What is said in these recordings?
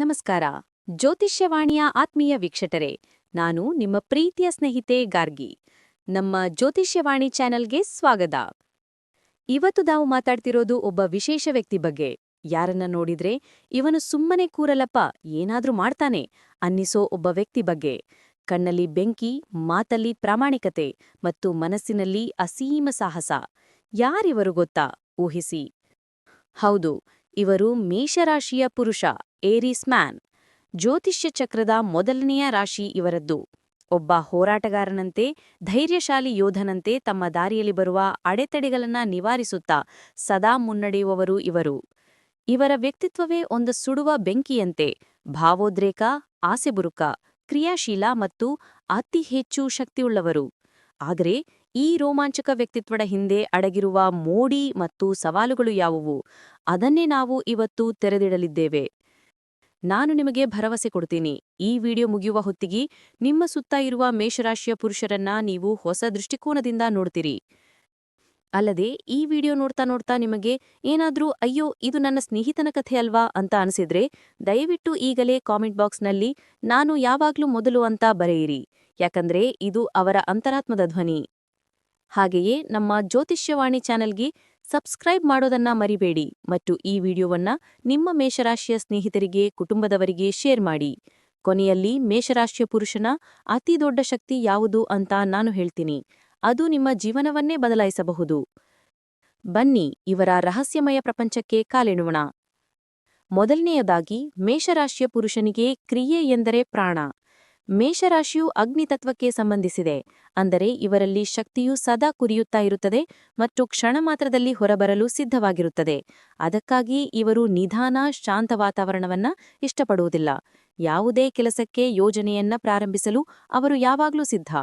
ನಮಸ್ಕಾರ. ಜ್ಯೋತಿಷ್ಯವಾಣಿಯ ಆತ್ಮೀಯ ವೀಕ್ಷಕರೇ, ನಾನು ನಿಮ್ಮ ಪ್ರೀತಿಯ ಸ್ನೇಹಿತೆ ಗಾರ್ಗಿ. ನಮ್ಮ ಜ್ಯೋತಿಷ್ಯವಾಣಿ ಚಾನೆಲ್ಗೆ ಸ್ವಾಗತ. ಇವತ್ತು ನಾವು ಮಾತಾಡ್ತಿರೋದು ಒಬ್ಬ ವಿಶೇಷ ವ್ಯಕ್ತಿ ಬಗ್ಗೆ. ಯಾರನ್ನ ನೋಡಿದ್ರೆ ಇವನು ಸುಮ್ಮನೆ ಕೂರಲಪ್ಪ ಏನಾದ್ರೂ ಮಾಡ್ತಾನೆ ಅನ್ನಿಸೋ ಒಬ್ಬ ವ್ಯಕ್ತಿ ಬಗ್ಗೆ. ಕಣ್ಣಲ್ಲಿ ಬೆಂಕಿ, ಮಾತಲ್ಲಿ ಪ್ರಾಮಾಣಿಕತೆ ಮತ್ತು ಮನಸ್ಸಿನಲ್ಲಿ ಅಸೀಮ ಸಾಹಸ. ಯಾರಿವರು ಗೊತ್ತಾ? ಊಹಿಸಿ. ಹೌದು ಇವರು ಮೇಷರಾಶಿಯ ಪುರುಷ, ಏರೀಸ್ ಮ್ಯಾನ್. ಜ್ಯೋತಿಷ್ಯ ಚಕ್ರದ ಮೊದಲನೆಯ ರಾಶಿ ಇವರದ್ದು. ಒಬ್ಬ ಹೋರಾಟಗಾರನಂತೆ, ಧೈರ್ಯಶಾಲಿ ಯೋಧನಂತೆ ತಮ್ಮ ದಾರಿಯಲ್ಲಿ ಬರುವ ಅಡೆತಡೆಗಳನ್ನು ನಿವಾರಿಸುತ್ತಾ ಸದಾ ಮುನ್ನಡೆಯುವವರು ಇವರು. ಇವರ ವ್ಯಕ್ತಿತ್ವವೇ ಒಂದು ಸುಡುವ ಬೆಂಕಿಯಂತೆ, ಭಾವೋದ್ರೇಕ, ಆಸೆಬುರುಕ, ಕ್ರಿಯಾಶೀಲ ಮತ್ತು ಅತಿ ಹೆಚ್ಚು ಶಕ್ತಿಯುಳ್ಳವರು. ಆದರೆ ಈ ರೋಮಾಂಚಕ ವ್ಯಕ್ತಿತ್ವದ ಹಿಂದೆ ಅಡಗಿರುವ ಮೋಡಿ ಮತ್ತು ಸವಾಲುಗಳು ಯಾವುವು? ಅದನ್ನೇ ನಾವು ಇವತ್ತು ತೆರೆದಿಡಲಿದ್ದೇವೆ. ನಾನು ನಿಮಗೆ ಭರವಸೆ ಕೊಡ್ತೀನಿ. ಈ ವಿಡಿಯೋ ಮುಗಿಯುವ ಹೊತ್ತಿಗೆ ನಿಮ್ಮ ಸುತ್ತ ಇರುವ ಮೇಷರಾಶಿಯ ಪುರುಷರನ್ನ ನೀವು ಹೊಸ ದೃಷ್ಟಿಕೋನದಿಂದ ನೋಡ್ತೀರಿ. ಅಲ್ಲದೆ, ಈ ವಿಡಿಯೋ ನೋಡ್ತಾ ನೋಡ್ತಾ ನಿಮಗೆ ಏನಾದರೂ ಅಯ್ಯೋ, ಇದು ನನ್ನ ಸ್ನೇಹಿತನ ಕಥೆ ಅಲ್ವಾ ಅಂತ ಅನಿಸಿದ್ರೆ, ದಯವಿಟ್ಟು ಈಗಲೇ ಕಾಮೆಂಟ್ ಬಾಕ್ಸ್ನಲ್ಲಿ ನಾನು ಯಾವಾಗ್ಲೂ ಮೊದಲು ಅಂತ ಬರೆಯಿರಿ. ಯಾಕಂದ್ರೆ, ಇದು ಅವರ ಅಂತರಾತ್ಮದ ಧ್ವನಿ. ಹಾಗೆಯೇ ನಮ್ಮ ಜ್ಯೋತಿಷ್ಯವಾಣಿ ಚಾನೆಲ್ಗೆ ಸಬ್ಸ್ಕ್ರೈಬ್ ಮಾಡೋದನ್ನ ಮರಿಬೇಡಿ ಮತ್ತು ಈ ವಿಡಿಯೋವನ್ನ ನಿಮ್ಮ ಮೇಷರಾಶಿಯ ಸ್ನೇಹಿತರಿಗೆ, ಕುಟುಂಬದವರಿಗೆ ಶೇರ್ ಮಾಡಿ. ಕೊನೆಯಲ್ಲಿ ಮೇಷರಾಶಿಯ ಪುರುಷನ ಅತಿ ದೊಡ್ಡ ಶಕ್ತಿ ಯಾವುದು ಅಂತ ನಾನು ಹೇಳ್ತೀನಿ. ಅದು ನಿಮ್ಮ ಜೀವನವನ್ನೇ ಬದಲಾಯಿಸಬಹುದು. ಬನ್ನಿ ಇವರ ರಹಸ್ಯಮಯ ಪ್ರಪಂಚಕ್ಕೆ ಕಾಲಿಡೋಣ ಮೊದಲನೆಯದಾಗಿ ಮೇಷರಾಶಿಯ ಪುರುಷನಿಗೆ ಕ್ರಿಯೆ ಎಂದರೆ ಪ್ರಾಣ. ಮೇಷರಾಶಿಯು ಅಗ್ನಿತತ್ವಕ್ಕೆ ಸಂಬಂಧಿಸಿದೆ. ಅಂದರೆ ಇವರಲ್ಲಿ ಶಕ್ತಿಯು ಸದಾ ಕುರಿಯುತ್ತಾ ಇರುತ್ತದೆ ಮತ್ತು ಕ್ಷಣ ಮಾತ್ರದಲ್ಲಿ ಹೊರಬರಲು ಸಿದ್ಧವಾಗಿರುತ್ತದೆ. ಅದಕ್ಕಾಗಿ ಇವರು ನಿಧಾನ, ಶಾಂತ ವಾತಾವರಣವನ್ನ ಇಷ್ಟಪಡುವುದಿಲ್ಲ. ಯಾವುದೇ ಕೆಲಸಕ್ಕೆ ಯೋಜನೆಯನ್ನ ಪ್ರಾರಂಭಿಸಲು ಅವರು ಯಾವಾಗಲೂ ಸಿದ್ಧ.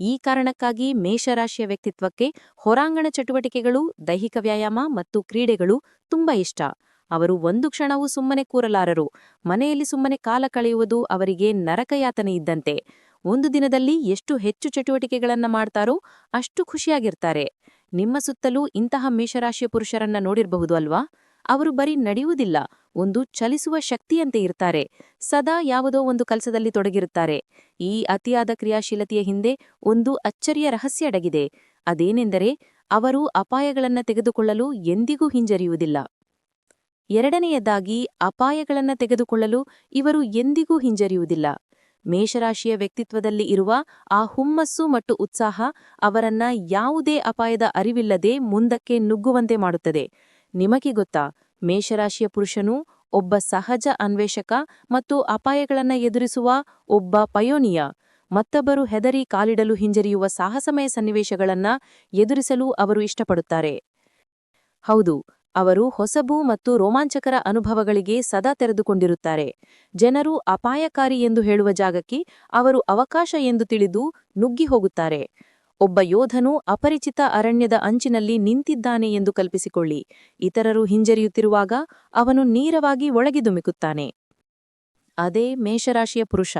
ಈ ಕಾರಣಕ್ಕಾಗಿ ಮೇಷರಾಶಿಯ ವ್ಯಕ್ತಿತ್ವಕ್ಕೆ ಹೊರಾಂಗಣ ಚಟುವಟಿಕೆಗಳು, ದೈಹಿಕ ವ್ಯಾಯಾಮ ಮತ್ತು ಕ್ರೀಡೆಗಳು ತುಂಬಾ ಇಷ್ಟ. ಅವರು ಒಂದು ಕ್ಷಣವೂ ಸುಮ್ಮನೆ ಕೂರಲಾರರು. ಮನೆಯಲ್ಲಿ ಸುಮ್ಮನೆ ಕಾಲ ಕಳೆಯುವುದು ಅವರಿಗೆ ನರಕಯಾತನೆ ಇದ್ದಂತೆ. ಒಂದು ದಿನದಲ್ಲಿ ಎಷ್ಟು ಹೆಚ್ಚು ಚಟುವಟಿಕೆಗಳನ್ನ ಮಾಡ್ತಾರೋ ಅಷ್ಟು ಖುಷಿಯಾಗಿರ್ತಾರೆ. ನಿಮ್ಮ ಸುತ್ತಲೂ ಇಂತಹ ಮೇಷರಾಶಿಯ ಪುರುಷರನ್ನ ನೋಡಿರಬಹುದು ಅಲ್ವಾ? ಅವರು ಬರೀ ನಡೆಯುವುದಿಲ್ಲ, ಒಂದು ಚಲಿಸುವ ಶಕ್ತಿಯಂತೆ ಇರ್ತಾರೆ. ಸದಾ ಯಾವುದೋ ಒಂದು ಕೆಲಸದಲ್ಲಿ ತೊಡಗಿರುತ್ತಾರೆ. ಈ ಅತಿಯಾದ ಕ್ರಿಯಾಶೀಲತೆಯ ಹಿಂದೆ ಒಂದು ಅಚ್ಚರಿಯ ರಹಸ್ಯ ಅಡಗಿದೆ. ಅದೇನೆಂದರೆ ಅವರು ಅಪಾಯಗಳನ್ನ ತೆಗೆದುಕೊಳ್ಳಲು ಎಂದಿಗೂ ಹಿಂಜರಿಯುವುದಿಲ್ಲ. ಎರಡನೆಯದಾಗಿ ಅಪಾಯಗಳನ್ನು ತೆಗೆದುಕೊಳ್ಳಲು ಇವರು ಎಂದಿಗೂ ಹಿಂಜರಿಯುವುದಿಲ್ಲ. ಮೇಷರಾಶಿಯ ವ್ಯಕ್ತಿತ್ವದಲ್ಲಿ ಇರುವ ಆ ಹುಮ್ಮಸ್ಸು ಮತ್ತು ಉತ್ಸಾಹ ಅವರನ್ನ ಯಾವುದೇ ಅಪಾಯದ ಅರಿವಿಲ್ಲದೆ ಮುಂದಕ್ಕೆ ನುಗ್ಗುವಂತೆ ಮಾಡುತ್ತದೆ. ನಿಮಗೆ ಗೊತ್ತಾ, ಮೇಷರಾಶಿಯ ಪುರುಷನು ಒಬ್ಬ ಸಹಜ ಅನ್ವೇಷಕ ಮತ್ತು ಅಪಾಯಗಳನ್ನ ಎದುರಿಸುವ ಒಬ್ಬ ಪಯೋನಿಯ. ಮತ್ತೊಬ್ಬರು ಹೆದರಿ ಕಾಲಿಡಲು ಹಿಂಜರಿಯುವ ಸಾಹಸಮಯ ಸನ್ನಿವೇಶಗಳನ್ನ ಎದುರಿಸಲು ಅವರು ಇಷ್ಟಪಡುತ್ತಾರೆ. ಹೌದು ಅವರು ಹೊಸಬು ಮತ್ತು ರೋಮಾಂಚಕರ ಅನುಭವಗಳಿಗೆ ಸದಾ ತೆರೆದುಕೊಂಡಿರುತ್ತಾರೆ. ಜನರು ಅಪಾಯಕಾರಿ ಎಂದು ಹೇಳುವ ಜಾಗಕ್ಕೆ ಅವರು ಅವಕಾಶ ಎಂದು ತಿಳಿದು ನುಗ್ಗಿ ಹೋಗುತ್ತಾರೆ. ಒಬ್ಬ ಯೋಧನು ಅಪರಿಚಿತ ಅರಣ್ಯದ ಅಂಚಿನಲ್ಲಿ ನಿಂತಿದ್ದಾನೆ ಎಂದು ಕಲ್ಪಿಸಿಕೊಳ್ಳಿ. ಇತರರು ಹಿಂಜರಿಯುತ್ತಿರುವಾಗ ಅವನು ನೇರವಾಗಿ ಒಳಗಿದುಮಿಕುತ್ತಾನೆ ಅದೇ ಮೇಷರಾಶಿಯ ಪುರುಷ.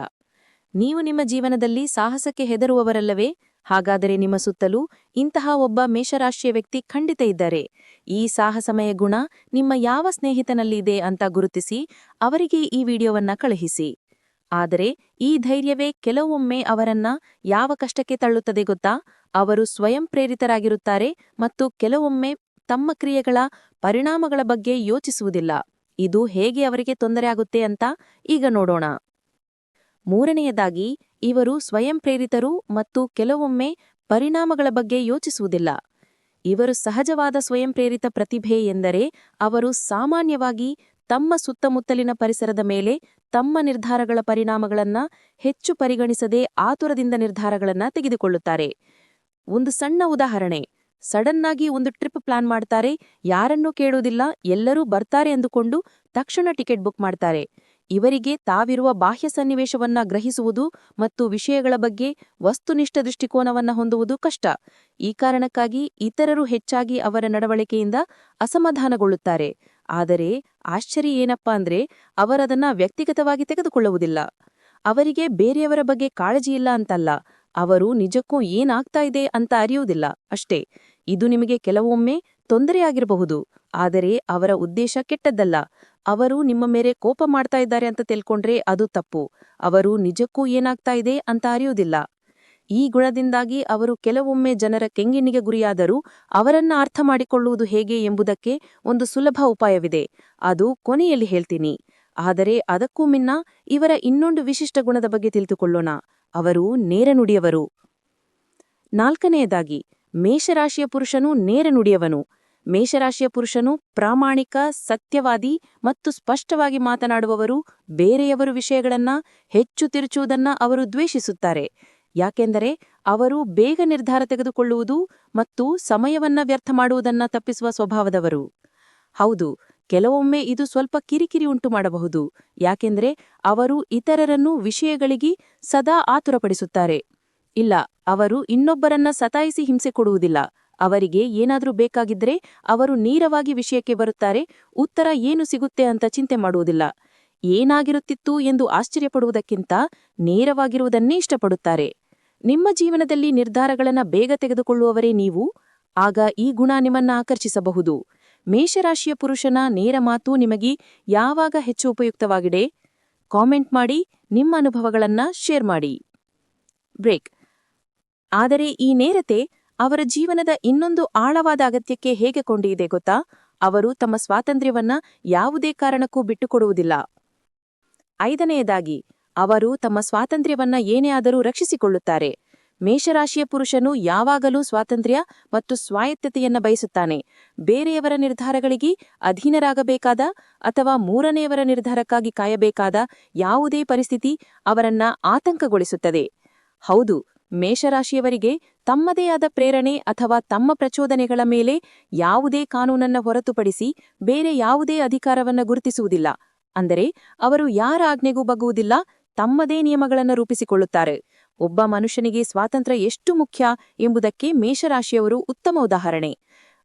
ನೀವು ನಿಮ್ಮ ಜೀವನದಲ್ಲಿ ಸಾಹಸಕ್ಕೆ ಹೆದರುವವರಲ್ಲವೇ? ಹಾಗಾದರೆ ನಿಮ್ಮ ಸುತ್ತಲೂ ಇಂತಹ ಒಬ್ಬ ಮೇಷರಾಶಿಯ ವ್ಯಕ್ತಿ ಖಂಡಿತ ಇದ್ದಾರೆ. ಈ ಸಾಹಸಮಯ ಗುಣ ನಿಮ್ಮ ಯಾವ ಸ್ನೇಹಿತನಲ್ಲಿದೆ ಅಂತ ಗುರುತಿಸಿ ಅವರಿಗೆ ಈ ವಿಡಿಯೋವನ್ನ ಕಳುಹಿಸಿ. ಆದರೆ ಈ ಧೈರ್ಯವೇ ಕೆಲವೊಮ್ಮೆ ಅವರನ್ನ ಯಾವ ಕಷ್ಟಕ್ಕೆ ತಳ್ಳುತ್ತದೆ ಗೊತ್ತಾ? ಅವರು ಸ್ವಯಂ ಪ್ರೇರಿತರಾಗಿರುತ್ತಾರೆ ಮತ್ತು ಕೆಲವೊಮ್ಮೆ ತಮ್ಮ ಕ್ರಿಯೆಗಳ ಪರಿಣಾಮಗಳ ಬಗ್ಗೆ ಯೋಚಿಸುವುದಿಲ್ಲ. ಇದು ಹೇಗೆ ಅವರಿಗೆ ತೊಂದರೆ ಆಗುತ್ತೆ ಅಂತ ಈಗ ನೋಡೋಣ. ಮೂರನೆಯದಾಗಿ, ಇವರು ಸ್ವಯಂ ಪ್ರೇರಿತರು ಮತ್ತು ಕೆಲವೊಮ್ಮೆ ಪರಿಣಾಮಗಳ ಬಗ್ಗೆ ಯೋಚಿಸುವುದಿಲ್ಲ. ಇವರು ಸಹಜವಾದ ಸ್ವಯಂ ಪ್ರೇರಿತ ಪ್ರತಿಭೆ ಎಂದರೆ ಅವರು ಸಾಮಾನ್ಯವಾಗಿ ತಮ್ಮ ಸುತ್ತಮುತ್ತಲಿನ ಪರಿಸರದ ಮೇಲೆ ತಮ್ಮ ನಿರ್ಧಾರಗಳ ಪರಿಣಾಮಗಳನ್ನು ಹೆಚ್ಚು ಪರಿಗಣಿಸದೆ ಆತುರದಿಂದ ನಿರ್ಧಾರಗಳನ್ನ ತೆಗೆದುಕೊಳ್ಳುತ್ತಾರೆ. ಒಂದು ಸಣ್ಣ ಉದಾಹರಣೆ, ಸಡನ್ನಾಗಿ ಒಂದು ಟ್ರಿಪ್ ಪ್ಲಾನ್ ಮಾಡ್ತಾರೆ, ಯಾರನ್ನೂ ಕೇಳುವುದಿಲ್ಲ, ಎಲ್ಲರೂ ಬರ್ತಾರೆ ಅಂದುಕೊಂಡು ತಕ್ಷಣ ಟಿಕೆಟ್ ಬುಕ್ ಮಾಡ್ತಾರೆ. ಇವರಿಗೆ ತಾವಿರುವ ಬಾಹ್ಯ ಸನ್ನಿವೇಶವನ್ನ ಗ್ರಹಿಸುವುದು ಮತ್ತು ವಿಷಯಗಳ ಬಗ್ಗೆ ವಸ್ತುನಿಷ್ಠ ದೃಷ್ಟಿಕೋನವನ್ನ ಹೊಂದುವುದು ಕಷ್ಟ. ಈ ಕಾರಣಕ್ಕಾಗಿ ಇತರರು ಹೆಚ್ಚಾಗಿ ಅವರ ನಡವಳಿಕೆಯಿಂದ ಅಸಮಾಧಾನಗೊಳ್ಳುತ್ತಾರೆ. ಆದರೆ ಆಶ್ಚರ್ಯ ಏನಪ್ಪಾ ಅಂದ್ರೆ ಅವರದನ್ನ ವ್ಯಕ್ತಿಗತವಾಗಿ ತೆಗೆದುಕೊಳ್ಳುವುದಿಲ್ಲ. ಅವರಿಗೆ ಬೇರೆಯವರ ಬಗ್ಗೆ ಕಾಳಜಿಯಿಲ್ಲ ಅಂತಲ್ಲ. ಅವರು ನಿಜಕ್ಕೂ ಏನಾಗ್ತಾ ಇದೆ ಅಂತ ಅರಿಯುವುದಿಲ್ಲ ಅಷ್ಟೇ. ಇದು ನಿಮಗೆ ಕೆಲವೊಮ್ಮೆ ತೊಂದರೆಯಾಗಿರಬಹುದು. ಆದರೆ ಅವರ ಉದ್ದೇಶ ಕೆಟ್ಟದ್ದಲ್ಲ. ಅವರು ನಿಮ್ಮ ಮೇಲೆ ಕೋಪ ಮಾಡ್ತಾ ಇದ್ದಾರೆ ಅಂತ ತಿಳ್ಕೊಂಡ್ರೆ ಅದು ತಪ್ಪು. ಅವರು ನಿಜಕ್ಕೂ ಏನಾಗ್ತಾ ಇದೆ ಅಂತ ಅರಿಯುವುದಿಲ್ಲ. ಈ ಗುಣದಿಂದಾಗಿ ಅವರು ಕೆಲವೊಮ್ಮೆ ಜನರ ಕೆಂಗಿಣಿಗೆ ಗುರಿಯಾದರೂ ಅವರನ್ನ ಅರ್ಥ ಮಾಡಿಕೊಳ್ಳುವುದು ಹೇಗೆ ಎಂಬುದಕ್ಕೆ ಒಂದು ಸುಲಭ ಉಪಾಯವಿದೆ. ಅದು ಕೊನೆಯಲ್ಲಿ ಹೇಳ್ತೀನಿ. ಆದರೆ ಅದಕ್ಕೂ ಮಿನ್ನ ಇವರ ಇನ್ನೊಂದು ವಿಶಿಷ್ಟ ಗುಣದ ಬಗ್ಗೆ ತಿಳಿದುಕೊಳ್ಳೋಣ. ಅವರು ನೇರ ನುಡಿಯವರು. ನಾಲ್ಕನೆಯದಾಗಿ, ಮೇಷರಾಶಿಯ ಪುರುಷನು ನೇರ ನುಡಿಯವನು. ಮೇಷರಾಶಿಯ ಪುರುಷನು ಪ್ರಾಮಾಣಿಕ, ಸತ್ಯವಾದಿ ಮತ್ತು ಸ್ಪಷ್ಟವಾಗಿ ಮಾತನಾಡುವವರು ಬೇರೆಯವರು ವಿಷಯಗಳನ್ನ ಹೆಚ್ಚು ತಿರುಚುವುದನ್ನ ಅವರು ದ್ವೇಷಿಸುತ್ತಾರೆ. ಯಾಕೆಂದರೆ ಅವರು ಬೇಗ ನಿರ್ಧಾರ ತೆಗೆದುಕೊಳ್ಳುವುದು ಮತ್ತು ಸಮಯವನ್ನ ವ್ಯರ್ಥ ಮಾಡುವುದನ್ನ ತಪ್ಪಿಸುವ ಸ್ವಭಾವದವರು. ಹೌದು, ಕೆಲವೊಮ್ಮೆ ಇದು ಸ್ವಲ್ಪ ಕಿರಿಕಿರಿ ಉಂಟು ಮಾಡಬಹುದು. ಯಾಕೆಂದರೆ ಅವರು ಇತರರನ್ನು ವಿಷಯಗಳಿಗೆ ಸದಾ ಆತುರಪಡಿಸುತ್ತಾರೆ. ಇಲ್ಲ, ಅವರು ಇನ್ನೊಬ್ಬರನ್ನ ಸತಾಯಿಸಿ ಹಿಂಸೆ ಕೊಡುವುದಿಲ್ಲ. ಅವರಿಗೆ ಏನಾದರೂ ಬೇಕಾಗಿದ್ರೆ ಅವರು ನೇರವಾಗಿ ವಿಷಯಕ್ಕೆ ಬರುತ್ತಾರೆ, ಉತ್ತರ ಏನು ಸಿಗುತ್ತೆ ಅಂತ ಚಿಂತೆ ಮಾಡುವುದಿಲ್ಲ. ಏನಾಗಿರುತ್ತಿತ್ತು ಎಂದು ಆಶ್ಚರ್ಯಪಡುವುದಕ್ಕಿಂತ ನೇರವಾಗಿರುವುದನ್ನೇ ಇಷ್ಟಪಡುತ್ತಾರೆ. ನಿಮ್ಮ ಜೀವನದಲ್ಲಿ ನಿರ್ಧಾರಗಳನ್ನು ಬೇಗ ತೆಗೆದುಕೊಳ್ಳುವವರೇ ನೀವು, ಆಗ ಈ ಗುಣ ನಿಮ್ಮನ್ನ ಆಕರ್ಷಿಸಬಹುದು. ಮೇಷರಾಶಿಯ ಪುರುಷನ ನೇರ ಮಾತು ನಿಮಗೆ ಯಾವಾಗ ಹೆಚ್ಚು ಉಪಯುಕ್ತವಾಗಿದೆ? ಕಾಮೆಂಟ್ ಮಾಡಿ, ನಿಮ್ಮ ಅನುಭವಗಳನ್ನು ಶೇರ್ ಮಾಡಿ. ಬ್ರೇಕ್. ಆದರೆ ಈ ನೇರತೆ ಅವರ ಜೀವನದ ಇನ್ನೊಂದು ಆಳವಾದ ಅಗತ್ಯಕ್ಕೆ ಹೇಗೆ ಕೊಂಡಿದೆ ಗೊತ್ತಾ? ಅವರು ತಮ್ಮ ಸ್ವಾತಂತ್ರ್ಯವನ್ನ ಯಾವುದೇ ಕಾರಣಕ್ಕೂ ಬಿಟ್ಟುಕೊಡುವುದಿಲ್ಲ. ಐದನೆಯದಾಗಿ, ಅವರು ತಮ್ಮ ಸ್ವಾತಂತ್ರ್ಯವನ್ನ ಏನೇ ಆದರೂ ರಕ್ಷಿಸಿಕೊಳ್ಳುತ್ತಾರೆ. ಮೇಷರಾಶಿಯ ಪುರುಷನು ಯಾವಾಗಲೂ ಸ್ವಾತಂತ್ರ್ಯ ಮತ್ತು ಸ್ವಾಯತ್ತತೆಯನ್ನ ಬಯಸುತ್ತಾನೆ. ಬೇರೆಯವರ ನಿರ್ಧಾರಗಳಿಗೆ ಅಧೀನರಾಗಬೇಕಾದ ಅಥವಾ ಮೂರನೆಯವರ ನಿರ್ಧಾರಕ್ಕಾಗಿ ಕಾಯಬೇಕಾದ ಯಾವುದೇ ಪರಿಸ್ಥಿತಿ ಅವರನ್ನ ಆತಂಕಗೊಳಿಸುತ್ತದೆ. ಹೌದು ಮೇಷರಾಶಿಯವರಿಗೆ ತಮ್ಮದೇ ಆದ ಪ್ರೇರಣೆ ಅಥವಾ ತಮ್ಮ ಪ್ರಚೋದನೆಗಳ ಮೇಲೆ ಯಾವುದೇ ಕಾನೂನನ್ನ ಹೊರತುಪಡಿಸಿ ಬೇರೆ ಯಾವುದೇ ಅಧಿಕಾರವನ್ನ ಗುರುತಿಸುವುದಿಲ್ಲ. ಅಂದರೆ ಅವರು ಯಾರ ಆಜ್ಞೆಗೂ ಬಗ್ಗುವುದಿಲ್ಲ, ತಮ್ಮದೇ ನಿಯಮಗಳನ್ನು ರೂಪಿಸಿಕೊಳ್ಳುತ್ತಾರೆ. ಒಬ್ಬ ಮನುಷ್ಯನಿಗೆ ಸ್ವಾತಂತ್ರ್ಯ ಎಷ್ಟು ಮುಖ್ಯ ಎಂಬುದಕ್ಕೆ ಮೇಷರಾಶಿಯವರು ಉತ್ತಮ ಉದಾಹರಣೆ.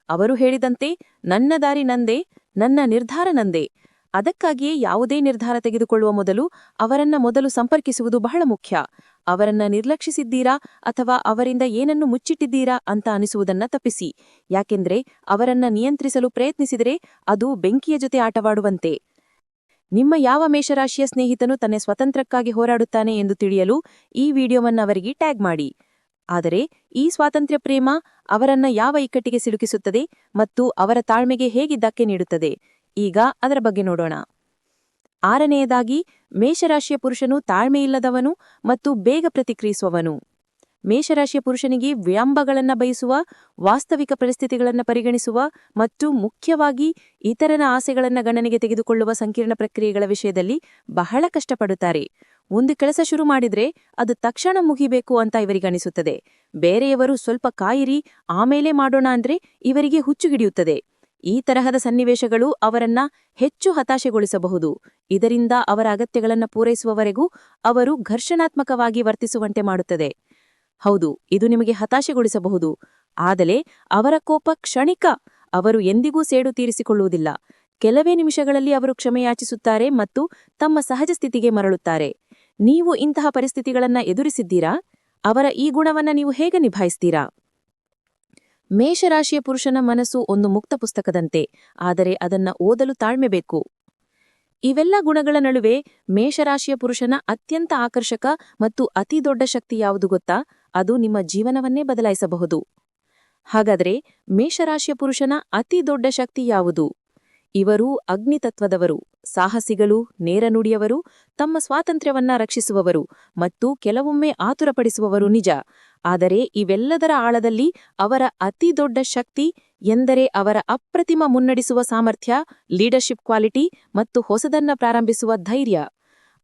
ಅವರು ಹೇಳಿದಂತೆ, ನನ್ನ ದಾರಿ ನಂದೇ, ನನ್ನ ನಿರ್ಧಾರ ನಂದೇ. ಅದಕ್ಕಾಗಿಯೇ ಯಾವುದೇ ನಿರ್ಧಾರ ತೆಗೆದುಕೊಳ್ಳುವ ಮೊದಲು ಅವರನ್ನ ಮೊದಲು ಸಂಪರ್ಕಿಸುವುದು ಬಹಳ ಮುಖ್ಯ. ಅವರನ್ನ ನಿರ್ಲಕ್ಷಿಸಿದ್ದೀರಾ ಅಥವಾ ಅವರಿಂದ ಏನನ್ನು ಮುಚ್ಚಿಟ್ಟಿದ್ದೀರಾ ಅಂತ ಅನಿಸುವುದನ್ನ ತಪ್ಪಿಸಿ. ಯಾಕೆಂದ್ರೆ ಅವರನ್ನ ನಿಯಂತ್ರಿಸಲು ಪ್ರಯತ್ನಿಸಿದರೆ ಅದು ಬೆಂಕಿಯ ಜೊತೆ ಆಟವಾಡುವಂತೆ. ನಿಮ್ಮ ಯಾವ ಮೇಷರಾಶಿಯ ಸ್ನೇಹಿತನು ತನ್ನ ಸ್ವತಂತ್ರಕ್ಕಾಗಿ ಹೋರಾಡುತ್ತಾನೆ ಎಂದು ತಿಳಿಯಲು ಈ ವಿಡಿಯೋವನ್ನು ಅವರಿಗೆ ಟ್ಯಾಗ್ ಮಾಡಿ. ಆದರೆ ಈ ಸ್ವಾತಂತ್ರ್ಯ ಪ್ರೇಮ ಅವರನ್ನ ಯಾವ ಇಕ್ಕಟ್ಟಿಗೆ ಸಿಲುಕಿಸುತ್ತದೆ ಮತ್ತು ಅವರ ತಾಳ್ಮೆಗೆ ಹೇಗೆ ಧಕ್ಕೆ ನೀಡುತ್ತದೆ? ಈಗ ಅದರ ಬಗ್ಗೆ ನೋಡೋಣ. ಆರನೆಯದಾಗಿ, ಮೇಷರಾಶಿಯ ಪುರುಷನು ತಾಳ್ಮೆಯಿಲ್ಲದವನು ಮತ್ತು ಬೇಗ ಪ್ರತಿಕ್ರಿಯಿಸುವವನು. ಮೇಷರಾಶಿಯ ಪುರುಷನಿಗೆ ವಿಳಂಬಗಳನ್ನು ಬಯಸುವ, ವಾಸ್ತವಿಕ ಪರಿಸ್ಥಿತಿಗಳನ್ನು ಪರಿಗಣಿಸುವ ಮತ್ತು ಮುಖ್ಯವಾಗಿ ಇತರನ ಆಸೆಗಳನ್ನ ಗಣನೆಗೆ ತೆಗೆದುಕೊಳ್ಳುವ ಸಂಕೀರ್ಣ ಪ್ರಕ್ರಿಯೆಗಳ ವಿಷಯದಲ್ಲಿ ಬಹಳ ಕಷ್ಟಪಡುತ್ತಾರೆ. ಒಂದು ಕೆಲಸ ಶುರು ಮಾಡಿದ್ರೆ ಅದು ತಕ್ಷಣ ಮುಗಿಬೇಕು ಅಂತ ಇವರಿಗನಿಸುತ್ತದೆ ಬೇರೆಯವರು ಸ್ವಲ್ಪ ಕಾಯಿರಿ, ಆಮೇಲೆ ಮಾಡೋಣ ಅಂದ್ರೆ ಇವರಿಗೆ ಹುಚ್ಚುಗಿಡಿಯುತ್ತದೆ ಈ ತರಹದ ಸನ್ನಿವೇಶಗಳು ಅವರನ್ನ ಹೆಚ್ಚು ಹತಾಶೆಗೊಳಿಸಬಹುದು. ಇದರಿಂದ ಅವರ ಅಗತ್ಯಗಳನ್ನು ಪೂರೈಸುವವರೆಗೂ ಅವರು ಘರ್ಷಣಾತ್ಮಕವಾಗಿ ವರ್ತಿಸುವಂತೆ ಮಾಡುತ್ತದೆ. ಹೌದು, ಇದು ನಿಮಗೆ ಹತಾಶೆಗೊಳಿಸಬಹುದು. ಆದರೆ ಅವರ ಕೋಪ ಕ್ಷಣಿಕ ಅವರು ಎಂದಿಗೂ ಸೇಡು ತೀರಿಸಿಕೊಳ್ಳುವುದಿಲ್ಲ. ಕೆಲವೇ ನಿಮಿಷಗಳಲ್ಲಿ ಅವರು ಕ್ಷಮೆಯಾಚಿಸುತ್ತಾರೆ ಮತ್ತು ತಮ್ಮ ಸಹಜ ಸ್ಥಿತಿಗೆ ಮರಳುತ್ತಾರೆ. ನೀವು ಇಂತಹ ಪರಿಸ್ಥಿತಿಗಳನ್ನ ಎದುರಿಸಿದ್ದೀರಾ? ಅವರ ಈ ಗುಣವನ್ನ ನೀವು ಹೇಗೆ ನಿಭಾಯಿಸ್ತೀರಾ? ಮೇಷರಾಶಿಯ ಪುರುಷನ ಮನಸ್ಸು ಒಂದು ಮುಕ್ತ ಪುಸ್ತಕದಂತೆ, ಆದರೆ ಅದನ್ನ ಓದಲು ತಾಳ್ಮೆ ಬೇಕು. ಇವೆಲ್ಲ ಗುಣಗಳ ನಡುವೆ ಮೇಷರಾಶಿಯ ಪುರುಷನ ಅತ್ಯಂತ ಆಕರ್ಷಕ ಮತ್ತು ಅತಿ ದೊಡ್ಡ ಶಕ್ತಿ ಯಾವುದು ಗೊತ್ತಾ? ಅದು ನಿಮ್ಮ ಜೀವನವನ್ನೇ ಬದಲಾಯಿಸಬಹುದು. ಹಾಗಾದರೆ ಮೇಷರಾಶಿಯ ಪುರುಷನ ಅತಿ ದೊಡ್ಡ ಶಕ್ತಿ ಯಾವುದು? ಇವರು ಅಗ್ನಿತತ್ವದವರು, ಸಾಹಸಿಗಳು ನೇರನುಡಿಯವರು ತಮ್ಮ ಸ್ವಾತಂತ್ರ್ಯವನ್ನ ರಕ್ಷಿಸುವವರು ಮತ್ತು ಕೆಲವೊಮ್ಮೆ ಆತುರಪಡಿಸುವವರು ನಿಜ. ಆದರೆ ಇವೆಲ್ಲದರ ಆಳದಲ್ಲಿ ಅವರ ಅತಿ ದೊಡ್ಡ ಶಕ್ತಿ ಎಂದರೆ ಅವರ ಅಪ್ರತಿಮ ಮುನ್ನಡೆಸುವ ಸಾಮರ್ಥ್ಯ, ಲೀಡರ್ಶಿಪ್ ಕ್ವಾಲಿಟಿ ಮತ್ತು ಹೊಸದನ್ನ ಪ್ರಾರಂಭಿಸುವ ಧೈರ್ಯ.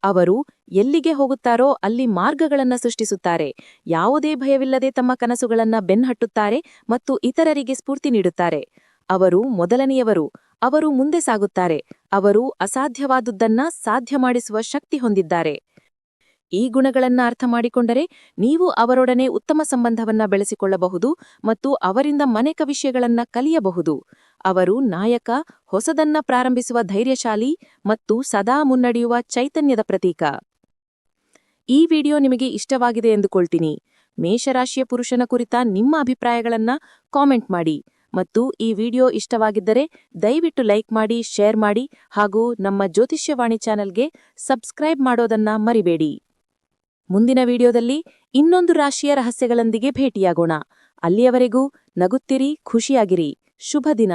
ಅವರು ಎಲ್ಲಿಗೆ ಹೋಗುತ್ತಾರೋ ಅಲ್ಲಿ ಮಾರ್ಗಗಳನ್ನ ಸೃಷ್ಟಿಸುತ್ತಾರೆ. ಯಾವುದೇ ಭಯವಿಲ್ಲದೆ ತಮ್ಮ ಕನಸುಗಳನ್ನ ಬೆನ್ನಹಟ್ಟುತ್ತಾರೆ ಮತ್ತು ಇತರರಿಗೆ ಸ್ಫೂರ್ತಿ ನೀಡುತ್ತಾರೆ. ಅವರು ಮೊದಲನೆಯವರು. ಅವರು ಮುಂದೆ ಸಾಗುತ್ತಾರೆ. ಅವರು ಅಸಾಧ್ಯವಾದುದನ್ನ ಸಾಧ್ಯ ಮಾಡಿಸುವ ಶಕ್ತಿ ಹೊಂದಿದ್ದಾರೆ. ಈ ಗುಣಗಳನ್ನ ಅರ್ಥ ಮಾಡಿಕೊಂಡರೆ ನೀವು ಅವರೊಡನೆ ಉತ್ತಮ ಸಂಬಂಧವನ್ನ ಬೆಳೆಸಿಕೊಳ್ಳಬಹುದು ಮತ್ತು ಅವರಿಂದ ಮನೆಕ ವಿಷಯಗಳನ್ನ ಕಲಿಯಬಹುದು. ಅವರು ನಾಯಕ, ಹೊಸದನ್ನ ಪ್ರಾರಂಭಿಸುವ ಧೈರ್ಯಶಾಲಿ ಮತ್ತು ಸದಾ ಮುನ್ನಡೆಯುವ ಚೈತನ್ಯದ ಪ್ರತೀಕ. ಈ ವಿಡಿಯೋ ನಿಮಗೆ ಇಷ್ಟವಾಗಿದೆ ಎಂದುಕೊಳ್ತೀನಿ. ಮೇಷರಾಶಿಯ ಪುರುಷನ ಕುರಿತ ನಿಮ್ಮ ಅಭಿಪ್ರಾಯಗಳನ್ನ ಕಾಮೆಂಟ್ ಮಾಡಿ. ಮತ್ತು ಈ ವಿಡಿಯೋ ಇಷ್ಟವಾಗಿದ್ದರೆ ದಯವಿಟ್ಟು ಲೈಕ್ ಮಾಡಿ, ಶೇರ್ ಮಾಡಿ ಹಾಗೂ ನಮ್ಮ ಜ್ಯೋತಿಷ್ಯವಾಣಿ ಚಾನೆಲ್ಗೆ ಸಬ್ಸ್ಕ್ರೈಬ್ ಮಾಡೋದನ್ನ ಮರಿಬೇಡಿ. ಮುಂದಿನ ವಿಡಿಯೋದಲ್ಲಿ ಇನ್ನೊಂದು ರಾಶಿಯ ರಹಸ್ಯಗಳೊಂದಿಗೆ ಭೇಟಿಯಾಗೋಣ. ಅಲ್ಲಿಯವರೆಗೂ ನಗುತ್ತಿರಿ, ಖುಷಿಯಾಗಿರಿ. ಶುಭ ದಿನ.